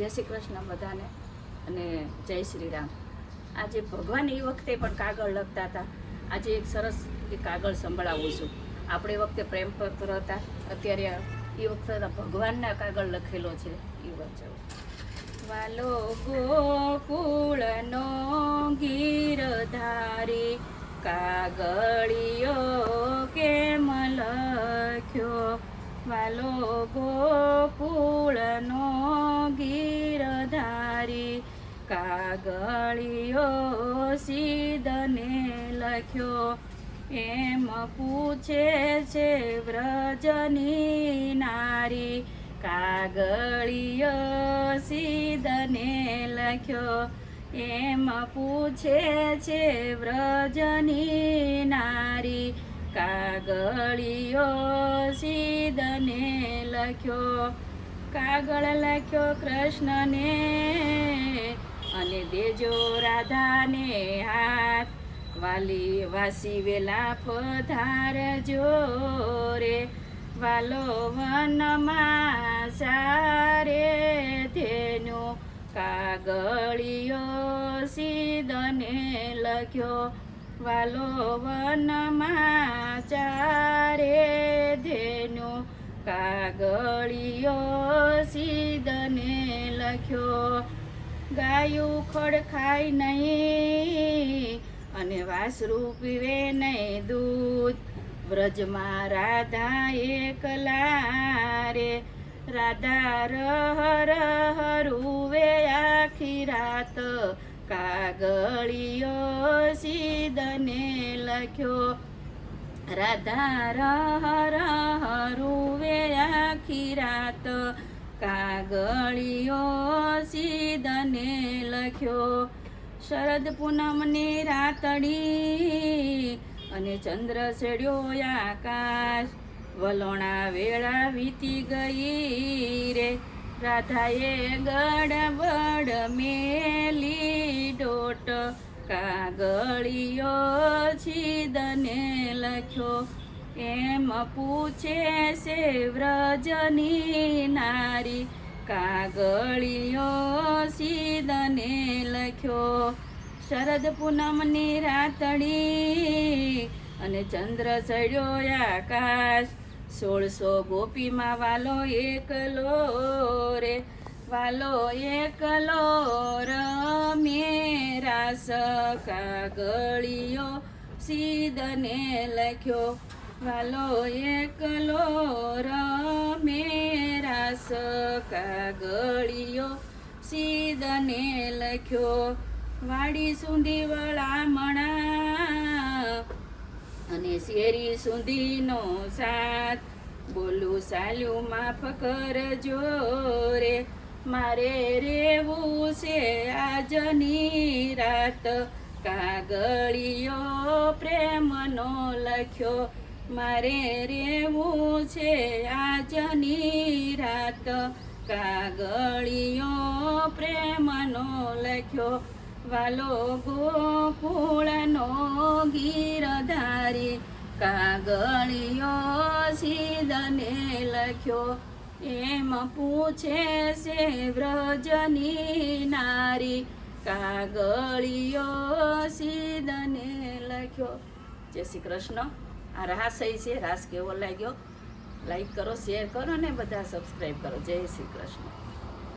જય શ્રી કૃષ્ણ બધાને અને જય શ્રી રામ. આજે ભગવાન એ વખતે પણ કાગળ લખતા હતા. આજે એક સરસ એ કાગળ સંભળાવું છું. આપણે એ વખતે પ્રેમપત્ર હતા. અત્યારે એ વખતે ભગવાનના કાગળ લખેલો છે. એ વાંચો. વાલો ગોકુળનો ગીરધારી કાગળિયો કેમ લખ્યો? વાલો ગોકુળનો કાગળિયો સીદને લખ્યો. એમ પૂછે છે વ્રજની નારી કાગળિયો સીદને લખ્યો. એમ પૂછે છે વ્રજની નારી કાગળિયો સીદને લખ્યો. કાગળ લખ્યો કૃષ્ણને અને દેજો રાધાને હાથ, વાલી વાસી વેલા પધારજો રે, વાલો વનમાં સારે ધેનું કાગળિયો સીધને લખ્યો, વાલો વનમાં ચારે ધેનું કાગળિયો સીધને લખ્યો ગાયું ખડ ખાય નહીં અને વાસરું પીવે નહીં દૂધ. વ્રજમાં રાધા એકલા રે રાધા રહર રહ રૂવે આખી રાત. કાગળિયો સીધને લખ્યો, રાધા રહર રહ રૂવે આખી રાત. કાગળિયો સીધને લખ્યો, શરદ પૂનમની રાતડી અને ચંદ્ર ચડ્યો આકાશ. વલોણા વેળા વીતી ગઈ રે. રાધાએ ગડબડ મેલી ડોટ. કાગળિયો છીદને લખ્યો એમ પૂછે છે વ્રજની નારી, કાગળિયો સીદને લખ્યો, શરદ પૂનમની રાતડી અને ચંદ્ર ચડ્યો આકાશ, સોળસો ગોપીમાં વાલો એકલો રે, વાલો એકલો રમે રાસ, કાગળિયો સીદને લખ્યો વાલો એકલો રમે રાસ કાગળિયો. સીધને લખ્યો, વાડી સુંધી વળામણા. અને શેરી સુધીનો સાથ બોલું, સાલ્યું માફ કરજો રે, મારે રેવું છે આજની રાત. કાગળિયો પ્રેમનો લખ્યો મારે રેવું છે આજની રાત. કાગળિયો પ્રેમનો લખ્યો, વાલો ગોકુળનો ગીરધારી કાગળિયો સીધને લખ્યો, એમ પૂછે છે વ્રજની નારી. કાગળિયો સીધને લખ્યો. જય શ્રી કૃષ્ણ. આ રાસય છે રાસ કેવો લાગ્યો? લાઈક કરો શેર કરો ને બધા સબસ્ક્રાઈબ કરો. જય શ્રી કૃષ્ણ.